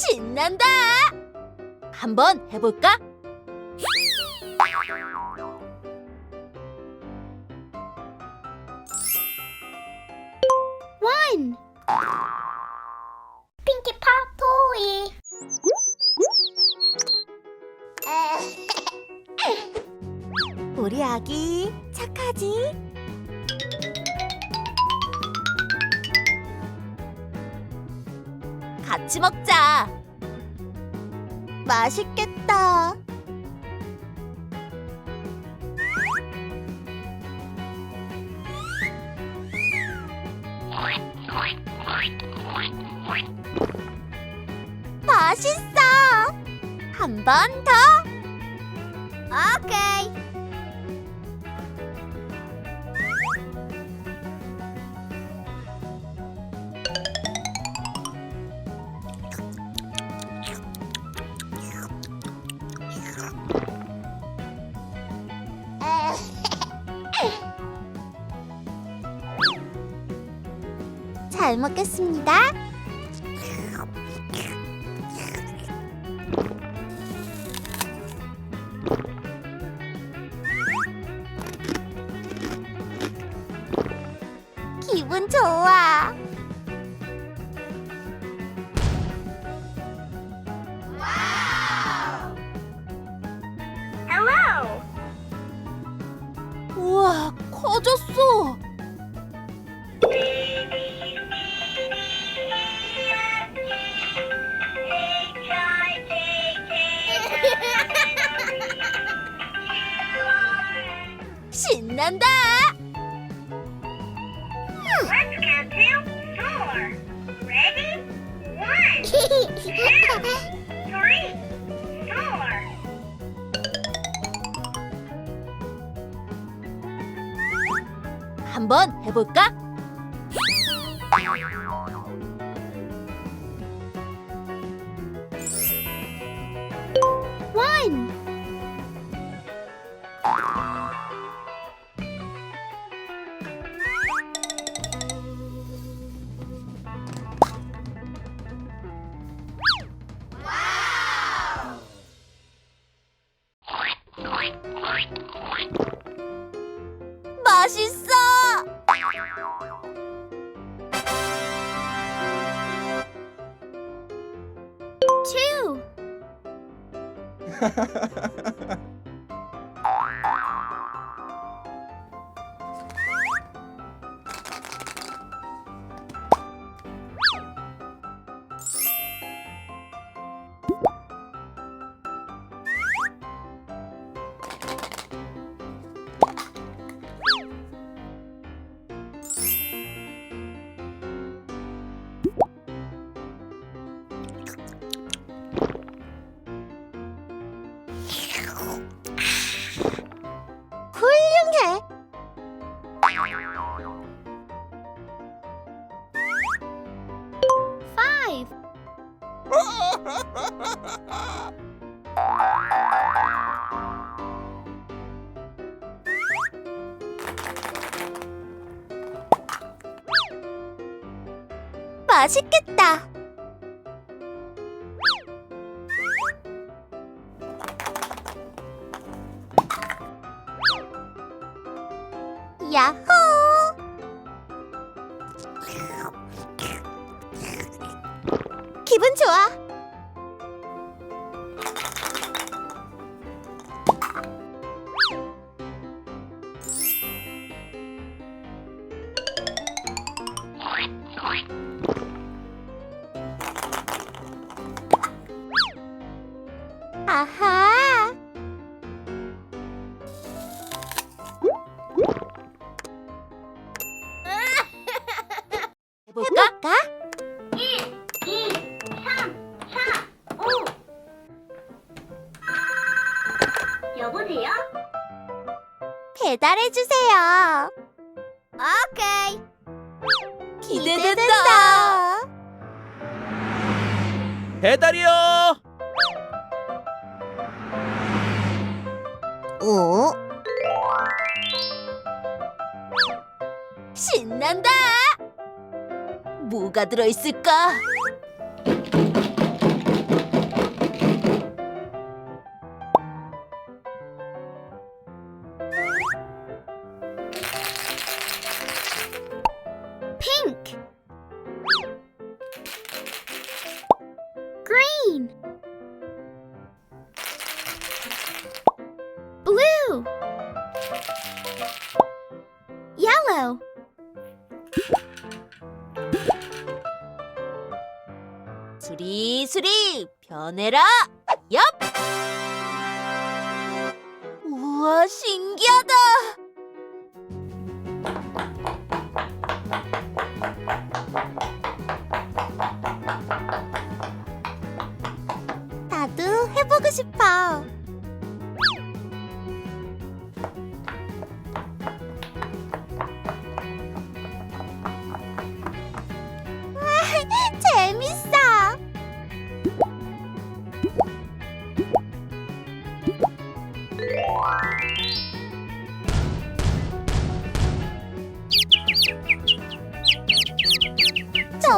신난다! 한번 해볼까? 원! 핑키팝 토이. 우리 아기 착하지? 같이 먹자. 맛있겠다. 맛있어. 한 번 더. 오케이. 잘 먹겠습니다. 신난다. Let's count to four. Ready? One, two, three, four. 한번 해볼까? 원. 맛있겠다. 아하. 오? 신난다. 뭐가 들어있을까? 수리수리 변해라. 얍! 우와 신기하다. 나도 해보고 싶어.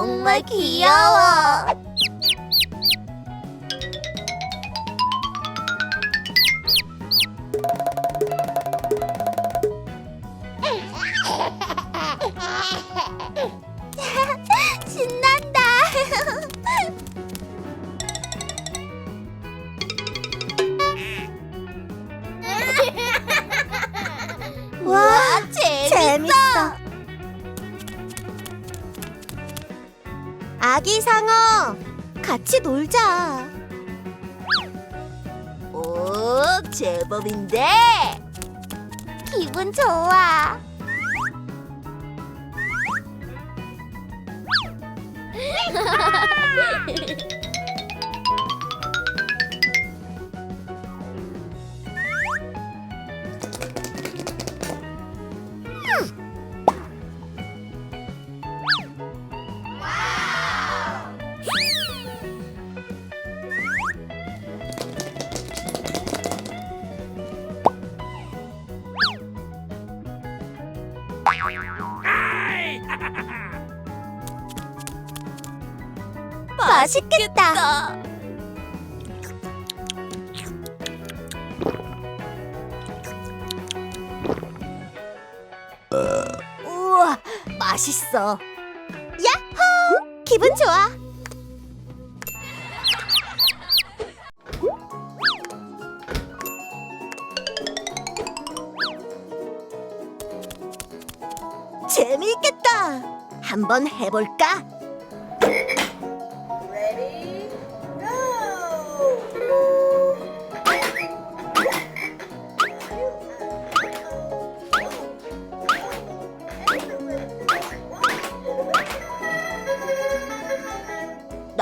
정말 귀여워. 아기 상어, 같이 놀자. 오 제법인데 기분 좋아. 맛있겠다. 우와 맛있어 야호! 기분 좋아. 재미있겠다 한번 해볼까?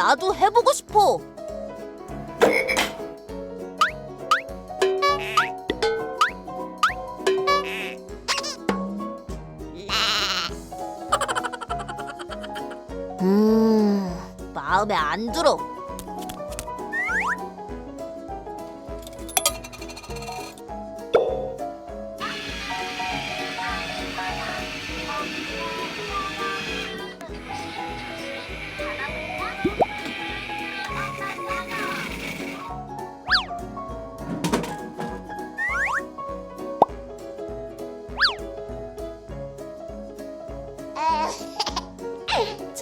나도 해보고 싶어. 음, 마음에 안 들어.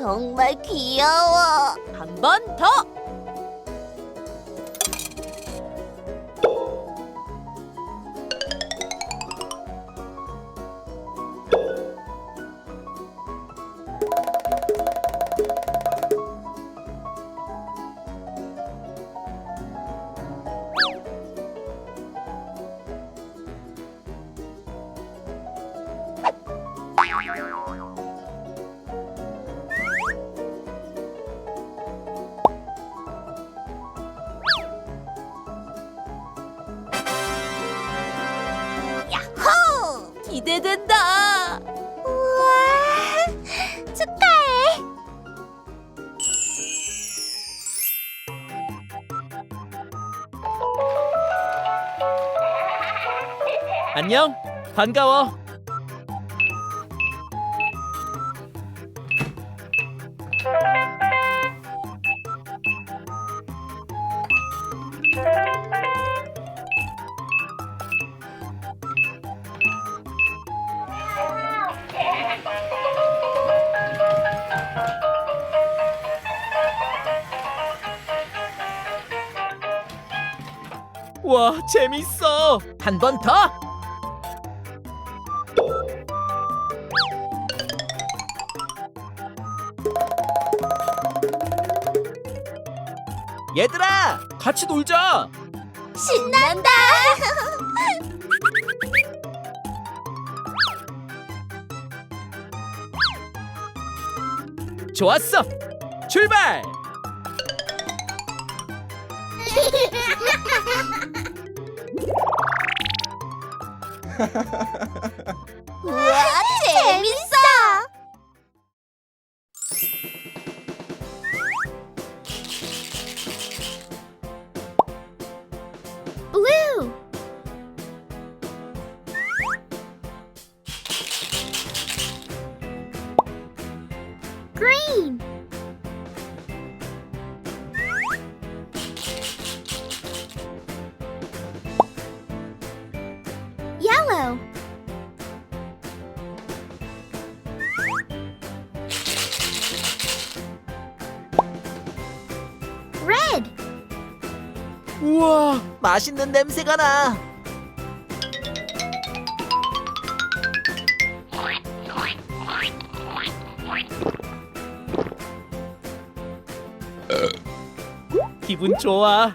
정말 귀여워. 한 번 더. 안녕. 반가워. 와, 재밌어. 한 번 더. 얘들아, 같이 놀자. 신난다. 좋았어. 출발. 우와, 재밌어. 맛있는 냄새가 나. 기분 좋아.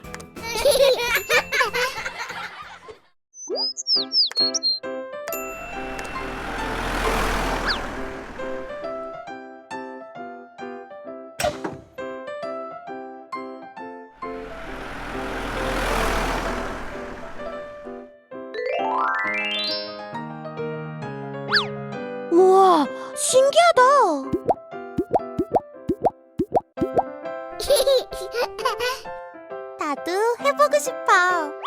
싶어.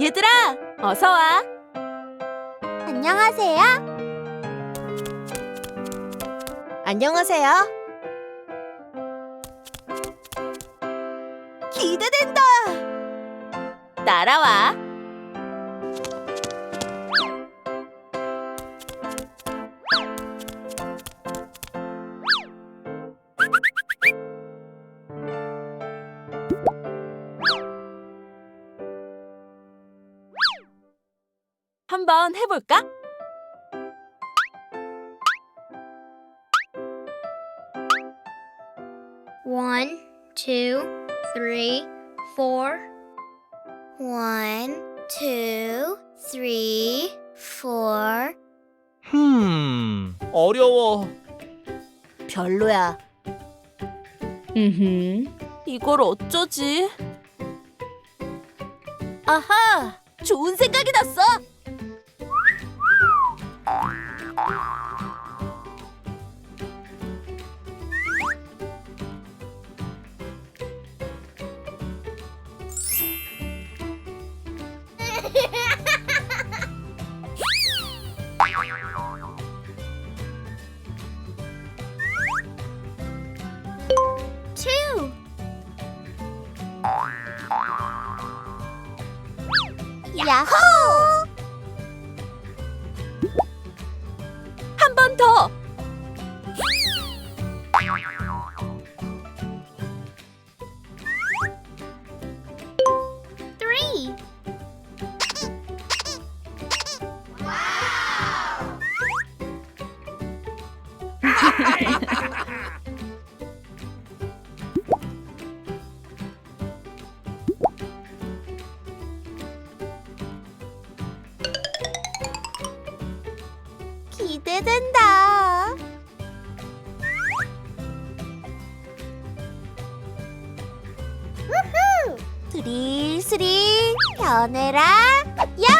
얘들아, 어서 와. 안녕하세요. 안녕하세요. 기대된다. 따라와. 한번 해볼까? One, two, three, four. One, two, three, four. 흠, 어려워. 별로야. 음. 이걸 어쩌지? 아하! 좋은 생각이 났어. Bye. 스리스리 변해라 야!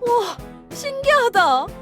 와, 신기하다.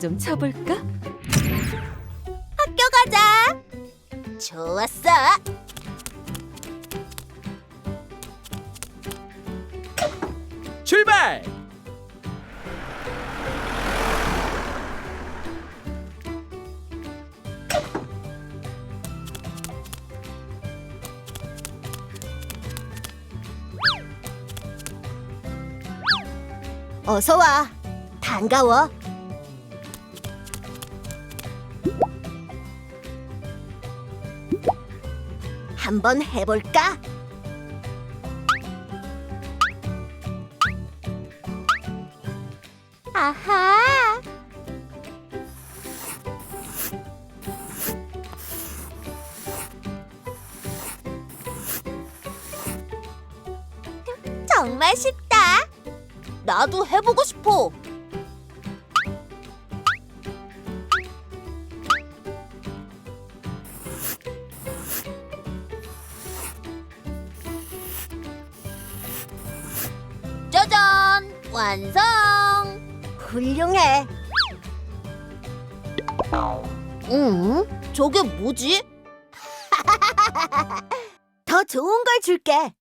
좀 쳐볼까? 학교 가자. 좋았어. 출발! 어서 와. 반가워. 한번 해볼까? 아하. 정말 쉽다. 나도 해보고 싶어. 해. 응? 저게 뭐지? 더 좋은 걸 줄게.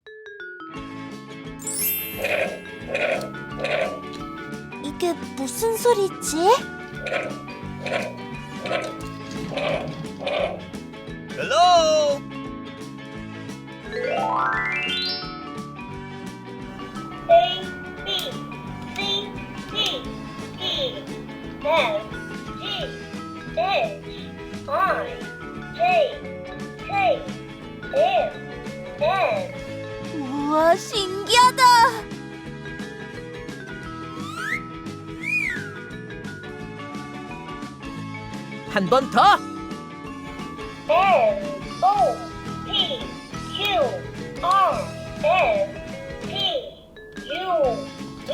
이게 무슨 소리지? 헬로! A B C D E F G H I J K M 우와, 신기하다. 한 번 더! N O P Q R S T U V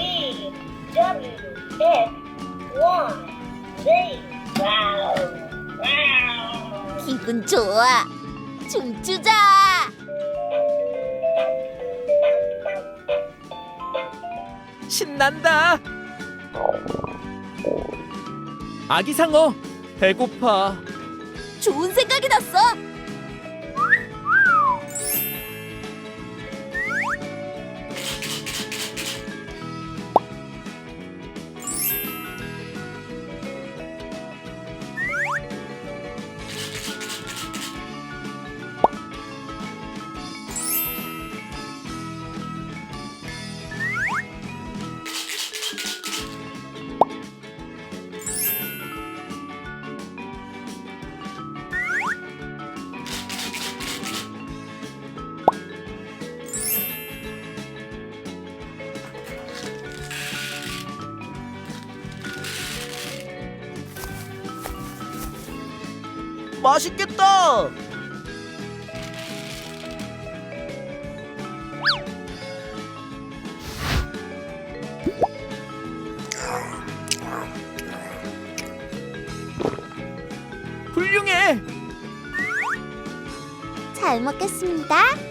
W X 기분 좋아. 춤추자. 신난다! 아기 상어, 배고파. 좋은 생각이 났어. 맛있겠다! 훌륭해! 잘 먹겠습니다.